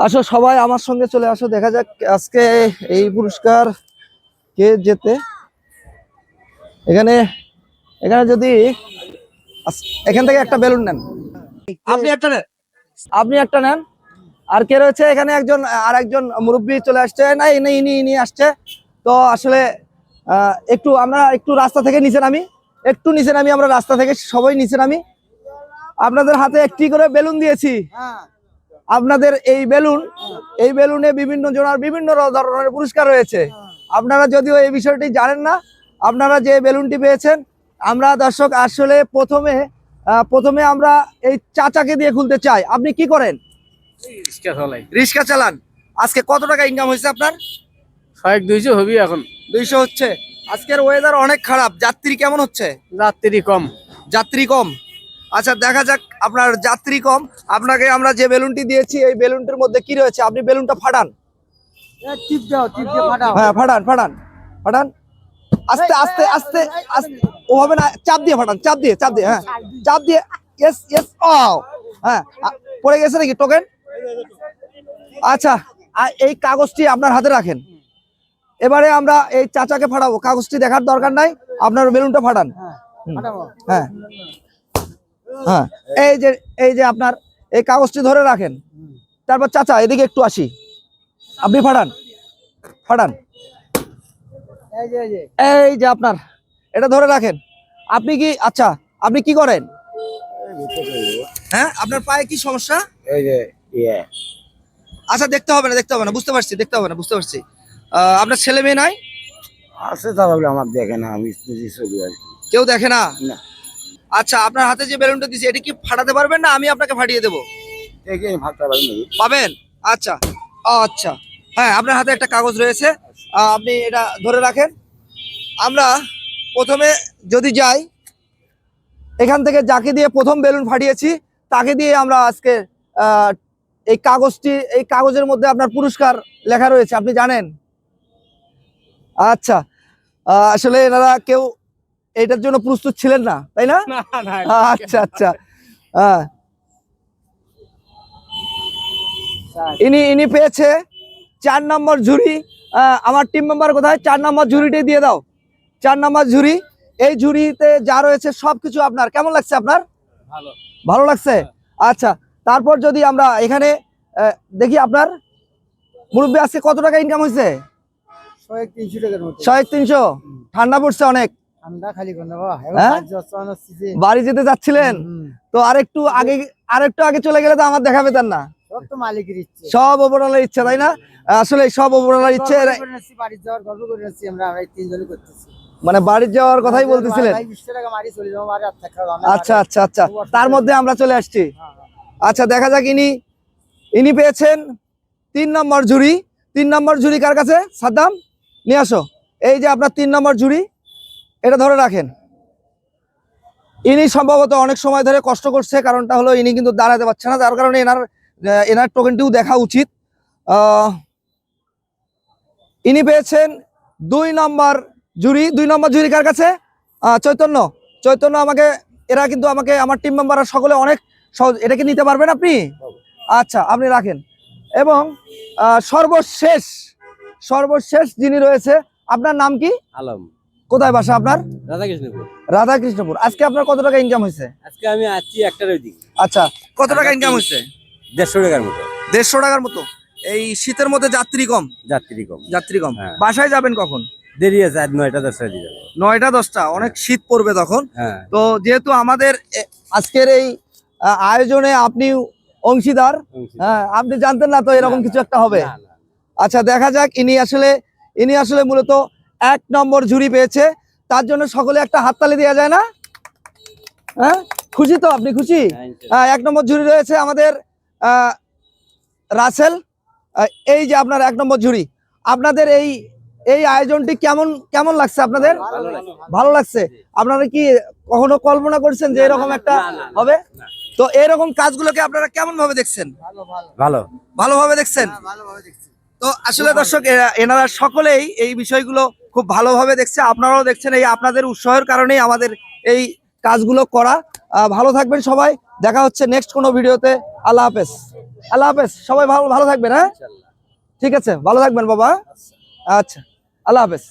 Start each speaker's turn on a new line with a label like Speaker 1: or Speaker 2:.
Speaker 1: আসো সবাই আমার সঙ্গে চলে আসো। দেখা যাক আজকে এই পুরস্কার কে যেতে এখানে এখানে যদি এখান থেকে একটা বেলুন নেন।
Speaker 2: আপনি একটা নেন।
Speaker 1: আপনি একটা নেন। আর কে রয়েছে? এখানে একজন আর একজন মুরব্বী চলে আসছে। না ইনি ইনি ইনি আসছে। তো আসলে আহ, একটু আমরা একটু রাস্তা থেকে নিচে নামি। একটু নিচে নামি আমরা রাস্তা থেকে সবাই নিচে নামি। আপনাদের হাতে একটি করে বেলুন দিয়েছি। আপনাদের এই বেলুন এই বেলুনে বিভিন্ন জনার বিভিন্ন ধরনের পুরস্কার রয়েছে। আপনারা যদিও এই বিষয়টি জানেন না আপনারা যে বেলুনটি পেয়েছেন আমরা দর্শক আসলে প্রথমে প্রথমে আমরা এই চাচাকে দিয়ে খুলতে চাই। আপনি কি করেন?
Speaker 2: রিক্সা
Speaker 1: চালান। আজকে কত টাকা ইনকাম হয়েছে আপনার?
Speaker 2: ছয়েক দুইশো হবি এখন।
Speaker 1: দুইশো হচ্ছে। আজকের ওয়েদার অনেক খারাপ। যাত্রী কেমন হচ্ছে?
Speaker 2: যাত্রী কম।
Speaker 1: যাত্রী কম। আচ্ছা দেখা যাক আপনার যাত্রী কম। আপনাকে আমরা যে বেলুনটি দিয়েছি এই বেলুনটির মধ্যে কি রয়েছে? আপনি বেলুনটা ফাটান। হ্যাঁ ফাটান ফাটান ফাটান। আস্তে আস্তে আস্তে আস্তে। ওভাবে না চাপ দিয়ে ফাটান চাপ দিয়ে চাপ দিয়ে হ্যাঁ। চাপ দিয়ে ইয়েস ইয়েস ও হ্যাঁ পড়ে গেছে নাকি টোকেন? আচ্ছা আ- এই কাগজটি আপনার হাতে রাখেন। এবারে আমরা এই চাচাকে ফাটাবো। কাগজটি দেখার দরকার নাই। আপনার বেলুনটা ফাটান। হ্যাঁ। হ্যাঁ এই যে এই যে আপনার এই কাগজটি ধরে রাখেন। তারপর চাচা এদিকে একটু আসি। আপনি ফাটান ফাটান।
Speaker 3: এই যে এই যে।
Speaker 1: এই যে আপনার এটা ধরে রাখেন। আপনি কি আচ্ছা আপনি কি করেন? হ্যাঁ আপনার পায়ে কি সমস্যা?
Speaker 3: এই যে ইয়ে।
Speaker 1: আচ্ছা দেখতে হবে না দেখতে হবে না বুঝতে পারছি দেখতে হবে না বুঝতে পারছি। আপনার ছেলে মেয়ে নাই?
Speaker 3: আছে তাহলে আমার দেখে না আমি চলি আর
Speaker 1: কেউ দেখে না?
Speaker 3: না।
Speaker 1: আচ্ছা আপনার হাতে যে বেলুনটা দিয়েছি এটা কি ফাটাতে পারবেন না আমি আপনাকে ফাটিয়ে দেবো? পাবেন? আচ্ছা আচ্ছা। হ্যাঁ আপনার হাতে একটা কাগজ রয়েছে। আপনি এটা ধরে রাখেন। আমরা প্রথমে যদি যাই এখান থেকে যাকে দিয়ে প্রথম বেলুন ফাটিয়েছি তাকে দিয়ে আমরা আজকে এই কাগজটি এই কাগজের মধ্যে আপনার পুরস্কার লেখা রয়েছে। আপনি জানেন? আচ্ছা আসলে এনারা কেউ এটার জন্য প্রস্তুত ছিলেন না তাই না? আচ্ছা আচ্ছা। হ্যাঁ। ইনি ইনি পেয়েছে চার নম্বর ঝুড়ি। আমার টিম মেম্বার কোথায়? চার নম্বর ঝুড়িটি দিয়ে দাও। চার নম্বর ঝুড়ি। এই ঝুড়িতে যা রয়েছে সবকিছু আপনার। কেমন লাগছে আপনার?
Speaker 2: ভালো।
Speaker 1: লাগছে? আচ্ছা তারপর যদি আমরা এখানে দেখি আপনার। মুরব্বী আজকে কত টাকা ইনকাম হয়েছে?
Speaker 3: ছয় তিনশো?
Speaker 1: ঠান্ডা পড়ছে অনেক। হ্যাঁ? বাড়ি যেতে যাচ্ছিলেন? তো আরেকটু আগে আরেকটু আগে চলে গেলে তো আমার দেখা পেতেন না।
Speaker 3: সব ইচ্ছে।
Speaker 1: তাই আসলে সব ইচ্ছে মানে বাড়ির যাওয়ার কথাই বলতেছিলেন?
Speaker 3: না।
Speaker 1: আচ্ছা আচ্ছা আচ্ছা। তার মধ্যে আমরা চলে আসছি।
Speaker 3: হ্যাঁ, হ্যাঁ।
Speaker 1: আচ্ছা দেখা যাক ইনি ইনি পেয়েছেন তিন নম্বর ঝুড়ি। তিন নম্বর ঝুড়ি কার কাছে? সাদ্দাম নিয়ে আসো। এই যে আপনার তিন নম্বর ঝুড়ি। এটা ধরে রাখেন। ইনি সম্ভবত অনেক সময় ধরে কষ্ট করছে, কারণটা হলো ইনি কিন্তু দাঁড়াতে পারছে না। যার কারণে এনার এনার টোকেনটিও দেখা উচিত। ইনি পেয়েছেন দুই নম্বর জুরি। দুই নম্বর জুরি কার কাছে? চৈতন্য। চৈতন্য আমাকে, এরা কিন্তু আমাকে, আমার টিম মেম্বাররা সকলে অনেক সহজ, এটা কি নিতে পারবেন আপনি? আচ্ছা আপনি রাখেন। এবং সর্বশেষ সর্বশেষ যিনি রয়েছে, আপনার নাম কি?
Speaker 2: আলম।
Speaker 1: কোথায় বাসা আপনার?
Speaker 2: রাধাকৃষ্ণপুর।
Speaker 1: রাধাকৃষ্ণপুর। আজকে আপনার কত টাকা ইনকাম হয়েছে?
Speaker 2: আজকে আমি আসছি একটার ওই
Speaker 1: আচ্ছা কত টাকা ইনকাম হয়েছে?
Speaker 2: দেড়শো টাকার মতো।
Speaker 1: দেড়শো টাকার মতো। এই শীতের মধ্যে যাত্রী কম?
Speaker 2: যাত্রী কম।
Speaker 1: যাত্রী কম।
Speaker 2: হ্যাঁ।
Speaker 1: বাসায় যাবেন কখন?
Speaker 2: দেরি আছে আজ নয়টা দশটা দিয়ে
Speaker 1: নয়টা দশটা অনেক শীত পড়বে তখন।
Speaker 2: হ্যাঁ।
Speaker 1: তো যেহেতু আমাদের আজকের এই আয়োজনে আপনি অংশীদার হ্যাঁ আপনি জানতেন না তো এরকম কিছু একটা হবে। আচ্ছা দেখা যাক ইনি আসলে ইনি আসলে মূলত এক নম্বর ঝুড়ি পেয়েছে। তার জন্য সকলে একটা হাততালি দেওয়া যায় না? হ্যাঁ? খুশি তো আপনি? খুশি?
Speaker 2: হ্যাঁ,
Speaker 1: এক নম্বর ঝুড়ি রয়েছে আমাদের আহ, রাসেল। এই যে আপনার এক নম্বর ঝুড়ি। আপনাদের এই এই আয়োজনটি কেমন কেমন লাগছে আপনাদের?
Speaker 3: ভালো লাগছে,
Speaker 1: আপনারা কি কখনো কল্পনা করছেন যে এরকম একটা। হবে? তো এরকম কাজগুলোকে আপনারা কেমন ভাবে দেখছেন?
Speaker 3: ভালো ভালো।
Speaker 2: ভালো।
Speaker 1: ভালোভাবে দেখছেন?
Speaker 3: হ্যাঁ,
Speaker 1: তো আসলে দর্শক এনারা সকলেই এই বিষয়গুলো খুব ভালোভাবে দেখছে আপনারাও দেখছেন এই আপনাদের উৎসাহের কারণেই আমাদের এই কাজগুলো করা। আহ, ভালো থাকবেন সবাই দেখা হচ্ছে নেক্সট কোনো ভিডিওতে। আল্লাহ হাফেজ। আল্লাহ হাফেজ। সবাই ভালো ভালো থাকবেন হ্যাঁ? ঠিক আছে ভালো থাকবেন বাবা। আচ্ছা আল্লাহ হাফেজ।